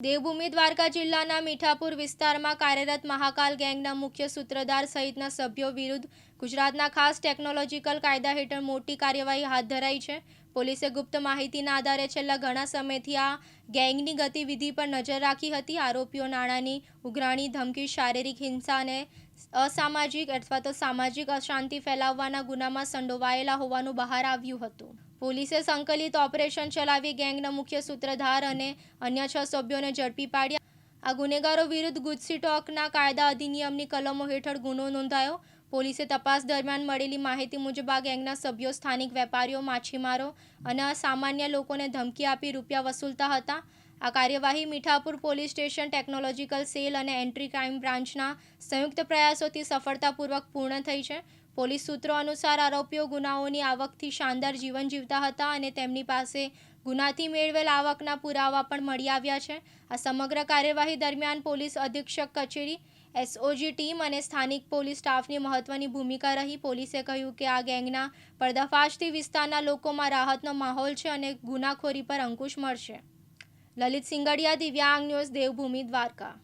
દેવભૂમિ દ્વારકા જિલ્લાના મીઠાપુર વિસ્તારમાં કાર્યરત મહાકાલ ગેંગના મુખ્ય સૂત્રધાર સહિતના સભ્યો વિરુદ્ધ ગુજરાતના ખાસ ટેકનોલોજીકલ કાયદા હેઠળ મોટી કાર્યવાહી હાથ ધરાઈ છે. પોલીસે ગુપ્ત માહિતીના આધારે છેલ્લા ઘણા સમયથી આ ગેંગની ગતિવિધિ પર નજર રાખી હતી. આરોપીઓ નાણાંની ઉઘરાણી, ધમકી, શારીરિક હિંસા અને અસામાજિક અથવા તો સામાજિક અશાંતિ ફેલાવવાના ગુનામાં સંડોવાયેલા હોવાનું બહાર આવ્યું હતું. પોલીસે સંકલિત ઓપરેશન ચલાવી ગેંગના મુખ્ય સૂત્રધાર અને અન્ય છ સભ્યોને ઝડપી પાડ્યા. આ ગુનેગારો વિરુદ્ધ ગુજસી ટોકના કાયદા અધિનિયમની કલમો હેઠળ ગુનો નોંધાયો. પોલીસે તપાસ દરમિયાન મળેલી માહિતી મુજબ આ ગેંગના સભ્યો સ્થાનિક વેપારીઓ, માછીમારો અને સામાન્ય લોકોને ધમકી આપી રૂપિયા વસૂલતા હતા. આ કાર્યવાહી Mithapur police station technological cell અને એન્ટ્રી ક્રાઇમ બ્રાન્ચના સંયુક્ત પ્રયાસોથી સફળતાપૂર્વક પૂર્ણ થઈ છે. પોલીસ સૂત્રો અનુસાર આરોપીઓ ગુનાઓની આવકથી શાનદાર જીવન જીવતા હતા અને તેમની પાસે ગુનાથી મેળવેલ આવકના પુરાવા પણ મળી આવ્યા છે. આ સમગ્ર કાર્યવાહી દરમિયાન પોલીસ અધિક્ષક કચેરી એસઓજી ટીમ અને સ્થાનિક પોલીસ સ્ટાફની મહત્વની ભૂમિકા રહી. પોલીસે કહ્યું કે આ ગેંગના પર્દાફાશથી વિસ્તારના લોકોમાં રાહતનો માહોલ છે અને ગુનાખોરી પર અંકુશ મળશે. લલિત સિંગડિયા દિવ્યાંગ ન્યૂઝ, દેવભૂમિ દ્વારકા.